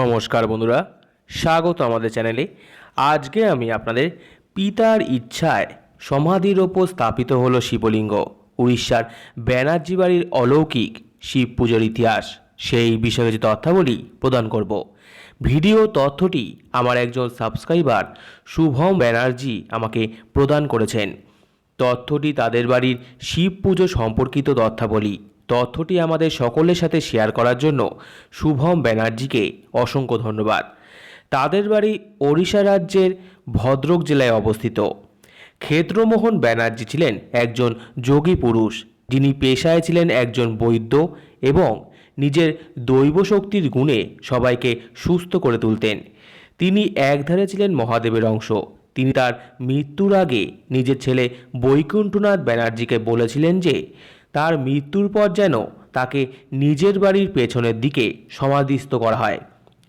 নমস্কার বন্ধুরা, স্বাগত আমাদের চ্যানেলে। আজকে আমি আপনাদের পিতার ইচ্ছায় সমাধির ওপর স্থাপিত হলো শিবলিঙ্গ, উড়িষ্যার ব্যানার্জি বাড়ির অলৌকিক শিব পুজোর ইতিহাস। সেই বিষয়ে যে তথ্যাবলী প্রদান করব। ভিডিও তথ্যটি আমার একজন সাবস্ক্রাইবার শুভম ব্যানার্জি আমাকে প্রদান করেছেন। তথ্যটি তাদের বাড়ির শিব পুজো সম্পর্কিত তথ্যাবলী। তথ্যটি আমাদের সকলের সাথে শেয়ার করার জন্য শুভম ব্যানার্জিকে অসংখ্য ধন্যবাদ। তাদের বাড়ি ওড়িশা রাজ্যের ভদ্রক জেলায় অবস্থিত। ক্ষেত্রমোহন ব্যানার্জি ছিলেন একজন যোগী পুরুষ। যিনি পেশায় ছিলেন একজন বৈদ্য এবং নিজের দৈব শক্তির গুণে সবাইকে সুস্থ করে তুলতেন। তিনি একধারে ছিলেন মহাদেবের অংশ। তিনি তার মৃত্যুর আগে নিজের ছেলে বৈকুণ্ঠনাথ ব্যানার্জিকে বলেছিলেন যে তার মৃত্যুর পর যেন তাকে নিজের বাড়ির পেছনের দিকে সমাধিস্থ করা হয়।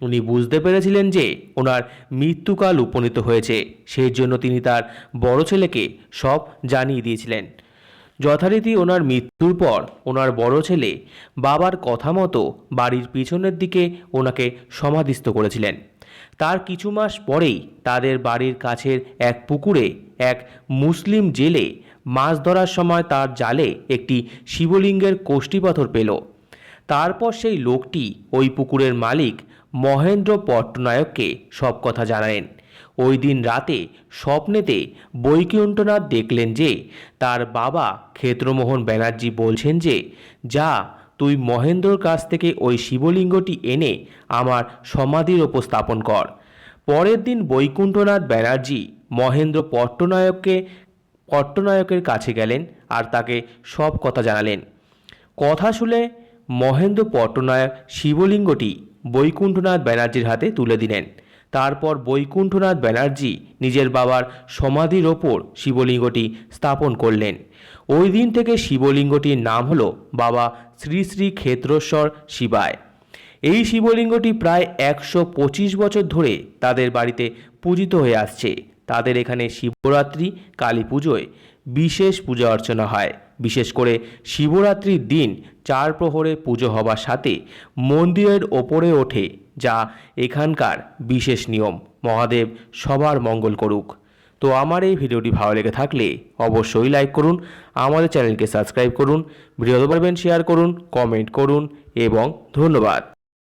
উনি বুঝতে পেরেছিলেন যে ওনার মৃত্যুকাল উপনীত হয়েছে। সেই জন্য তিনি তার বড় ছেলেকে সব জানিয়ে দিয়েছিলেন। যথারীতি ওনার মৃত্যুর পর ওনার বড় ছেলে বাবার কথা মতো বাড়ির পিছনের দিকে ওনাকে সমাধিস্থ করেছিলেন। তার কিছু মাস পরেই তাদের বাড়ির কাছের এক পুকুরে এক মুসলিম জেলে মাছ ধরার সময় তার জালে একটি শিবলিঙ্গের কোষ্ঠীপাথর পেল। তারপর সেই লোকটি ওই পুকুরের মালিক মহেন্দ্র পট্টনায়ককে সব কথা জানালেন। ওই দিন রাতে স্বপ্নেতে বৈকুণ্ঠনাথ দেখলেন যে তার বাবা ক্ষেত্রমোহন ব্যানার্জি বলছেন যে, যা তুই মহেন্দ্রর কাছ থেকে ওই শিবলিঙ্গটি এনে আমার সমাধির ওপর স্থাপন কর। পরের দিন বৈকুণ্ঠনাথ ব্যানার্জি মহেন্দ্র পট্টনায়ককে, পট্টনায়কের কাছে গেলেন আর তাকে সব কথা জানালেন। কথা শুনে মহেন্দ্র পট্টনায়ক শিবলিঙ্গটি বৈকুণ্ঠনাথ ব্যানার্জির হাতে তুলে দিলেন। তারপর বৈকুণ্ঠনাথ ব্যানার্জি নিজের বাবার সমাধির ওপর শিবলিঙ্গটি স্থাপন করলেন। ওই দিন থেকে শিবলিঙ্গটির নাম হল বাবা শ্রী শ্রী ক্ষেত্রস্বর শিবায়। এই শিবলিঙ্গটি প্রায় একশো পঁচিশ বছর ধরে তাদের বাড়িতে পূজিত হয়ে আসছে। তাদের এখানে শিবরাত্রি, কালী পুজোয় বিশেষ পূজা অর্চনা হয়। বিশেষ করে শিবরাত্রির দিন চার প্রহরে পুজো হবার সাথে মন্দিরের ওপরে ওঠে, যা এখানকার বিশেষ নিয়ম। মহাদেব সবার মঙ্গল করুক। তো আমার এই ভিডিওটি ভালো লেগে থাকলে অবশ্যই লাইক করুন, আমাদের চ্যানেলকে সাবস্ক্রাইব করুন ভিডিও পারবেন শেয়ার করুন, কমেন্ট করুন, এবং ধন্যবাদ।